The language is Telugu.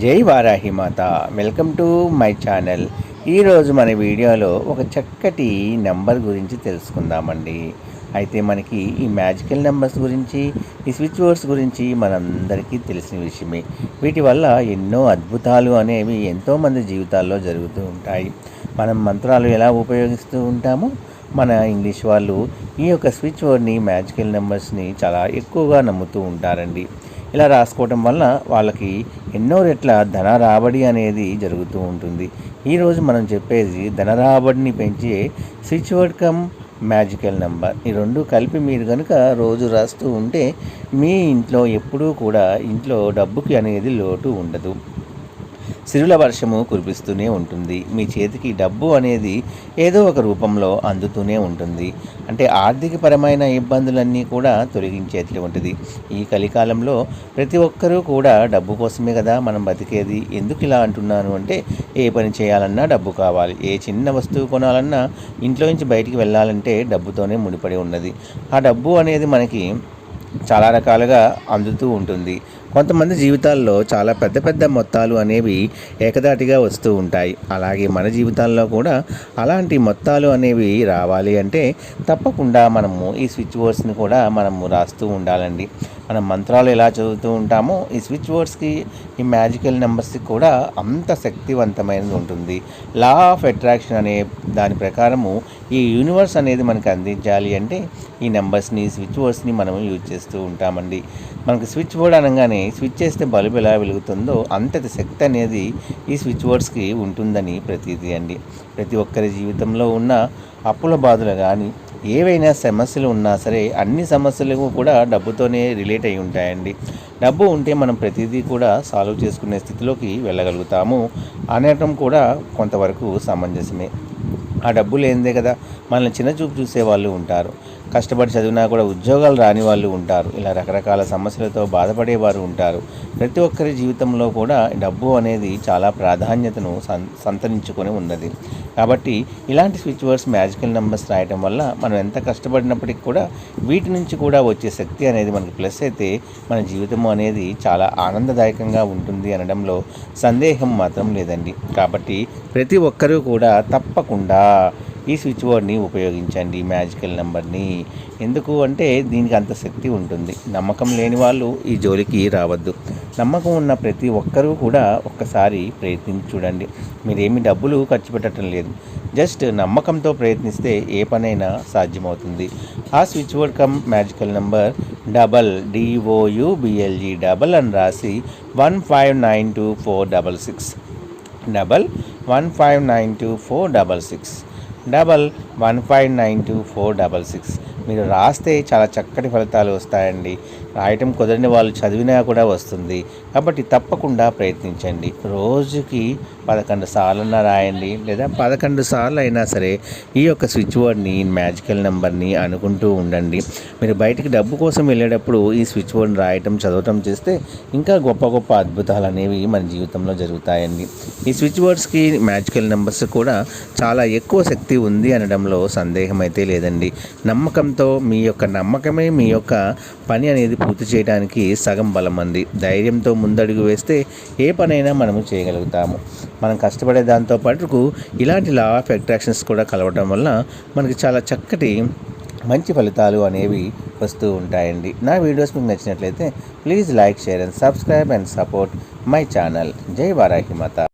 జై Varahi Mata. Welcome to my channel. ఈరోజు మన వీడియోలో ఒక చక్కటి నెంబర్ గురించి తెలుసుకుందామండి. అయితే మనకి ఈ మ్యాజికల్ నెంబర్స్ గురించి ఈ స్విచ్ బోర్డ్స్ గురించి మనందరికీ తెలిసిన విషయమే. వీటి వల్ల ఎన్నో అద్భుతాలు అనేవి ఎంతోమంది జీవితాల్లో జరుగుతూ ఉంటాయి. మనం మంత్రాలు ఎలా ఉపయోగిస్తూ ఉంటామో? మన ఇంగ్లీష్ వాళ్ళు ఈ యొక్క స్విచ్ బోర్డ్ని మ్యాజికల్ నెంబర్స్ని చాలా ఎక్కువగా నమ్ముతూ ఉంటారండి. ఇలా రాసుకోవటం వల్ల వాళ్ళకి ఎన్నో రెట్ల ధన రాబడి అనేది జరుగుతూ ఉంటుంది. ఈరోజు మనం చెప్పేది ధన రాబడిని పెంచే switch word cum magical number. ఈ రెండు కలిపి మీరు కనుక రోజు రాస్తూ ఉంటే మీ ఇంట్లో ఎప్పుడూ కూడా ఇంట్లో డబ్బుకి అనేది లోటు ఉండదు. సిరుల వర్షము కురిపిస్తూనే ఉంటుంది. మీ చేతికి డబ్బు అనేది ఏదో ఒక రూపంలో అందుతూనే ఉంటుంది. అంటే ఆర్థికపరమైన ఇబ్బందులన్నీ కూడా తొలగించేటువంటిది ఉంటుంది. ఈ కలికాలంలో ప్రతి ఒక్కరూ కూడా డబ్బు కోసమే కదా మనం బతికేది? ఎందుకు ఇలా అంటున్నాను అంటే ఏ పని చేయాలన్నా డబ్బు కావాలి. ఏ చిన్న వస్తువు కొనాలన్నా ఇంట్లో నుంచి బయటికి వెళ్ళాలంటే డబ్బుతోనే ముడిపడి ఉన్నది. ఆ డబ్బు అనేది మనకి చాలా రకాలుగా అందుతూ ఉంటుంది. కొంతమంది జీవితాల్లో చాలా పెద్ద పెద్ద మొత్తాలు అనేవి ఏకదాటిగా వస్తూ ఉంటాయి. అలాగే మన జీవితాల్లో కూడా అలాంటి మొత్తాలు అనేవి రావాలి అంటే తప్పకుండా మనము ఈ స్విచ్ బోర్డ్స్ని కూడా మనము రాస్తూ ఉండాలండి. మనం మంత్రాలు ఎలా చదువుతూ ఉంటామో ఈ స్విచ్ బోర్డ్స్కి ఈ మ్యాజికల్ నెంబర్స్కి కూడా అంత శక్తివంతమైనది ఉంటుంది. లా ఆఫ్ అట్రాక్షన్ అనే దాని ప్రకారము ఈ యూనివర్స్ అనేది మనకు అందించాలి అంటే ఈ నెంబర్స్ని స్విచ్ బోర్డ్స్ని మనం యూజ్ చేస్తూ ఉంటామండి. మనకి స్విచ్ బోర్డ్ అనగానే స్విచ్ చేస్తే బల్బు ఎలా వెలుగుతుందో అంతటి శక్తి అనేది ఈ స్విచ్ బోర్డ్స్కి ఉంటుందని ప్రతీది అండి. ప్రతి ఒక్కరి జీవితంలో ఉన్న అప్పుల బాధలు కానీ ఏవైనా సమస్యలు ఉన్నా సరే అన్ని సమస్యలు కూడా డబ్బుతోనే రిలేట్ అయి ఉంటాయండి. డబ్బు ఉంటే మనం ప్రతిదీ కూడా సాల్వ్ చేసుకునే స్థితిలోకి వెళ్ళగలుగుతాము అనటం కూడా కొంతవరకు సమంజసమే. ఆ డబ్బు లేనిదే కదా? మనల్ని చిన్న చూపు చూసే వాళ్ళు ఉంటారు. కష్టపడి చదివినా కూడా ఉద్యోగాలు రాని వాళ్ళు ఉంటారు. ఇలా రకరకాల సమస్యలతో బాధపడేవారు ఉంటారు. ప్రతి ఒక్కరి జీవితంలో కూడా డబ్బు అనేది చాలా ప్రాధాన్యతను సం సంతరించుకొని ఉన్నది. కాబట్టి ఇలాంటి స్విచ్ వర్డ్స్ మ్యాజికల్ నెంబర్స్ రాయటం వల్ల మనం ఎంత కష్టపడినప్పటికీ కూడా వీటి నుంచి కూడా వచ్చే శక్తి అనేది మనకి ప్లస్ అయితే మన జీవితం అనేది చాలా ఆనందదాయకంగా ఉంటుంది అనడంలో సందేహం మాత్రం లేదండి. కాబట్టి ప్రతి ఒక్కరూ కూడా తప్పకుండా ఈ స్విచ్ బోర్డ్ని ఉపయోగించండి మ్యాజికల్ నెంబర్ని. ఎందుకు అంటే దీనికి అంత శక్తి ఉంటుంది. నమ్మకం లేని వాళ్ళు ఈ జోలికి రావద్దు. నమ్మకం ఉన్న ప్రతి ఒక్కరూ కూడా ఒక్కసారి ప్రయత్నించి చూడండి. మీరేమి డబ్బులు ఖర్చు పెట్టడం లేదు. జస్ట్ నమ్మకంతో ప్రయత్నిస్తే ఏ పనైనా సాధ్యమవుతుంది. ఆ switch board cum magical number double D O U B L G double అని రాసి one five nine two four double six. Double one five nine two four double six double one five nine two four double six. మీరు రాస్తే చాలా చక్కటి ఫలితాలు వస్తాయండి. రాయటం కుదరని వాళ్ళు చదివినా కూడా వస్తుంది. కాబట్టి తప్పకుండా ప్రయత్నించండి. రోజుకి పదకొండు సార్లన్నా రాయండి. లేదా పదకొండు సార్లు అయినా సరే ఈ యొక్క స్విచ్ బోర్డ్ని మ్యాజికల్ నెంబర్ని అనుకుంటూ ఉండండి. మీరు బయటికి డబ్బు కోసం వెళ్ళేటప్పుడు ఈ స్విచ్ బోర్డ్ని రాయటం చదవటం చేస్తే ఇంకా గొప్ప గొప్ప అద్భుతాలు అనేవి మన జీవితంలో జరుగుతాయండి. ఈ స్విచ్ బోర్డ్స్కి మ్యాజికల్ నెంబర్స్ కూడా చాలా ఎక్కువ శక్తి శక్తి ఉంది అనడంలో సందేహం అయితే లేదండి. నమ్మకంతో మీ యొక్క నమ్మకమే మీ యొక్క పని అనేది పూర్తి చేయడానికి సగం బలం అంది ధైర్యంతో ముందడుగు వేస్తే ఏ పనైనా మనము చేయగలుగుతాము. మనం కష్టపడే దాంతో పాటుకు ఇలాంటి లా ఆఫ్ అట్రాక్షన్స్ కూడా కలవడం వల్ల మనకి చాలా చక్కటి మంచి ఫలితాలు అనేవి వస్తూ ఉంటాయండి. నా వీడియోస్ మీకు నచ్చినట్లయితే please like share and subscribe and support my channel జై వారాహి మాత.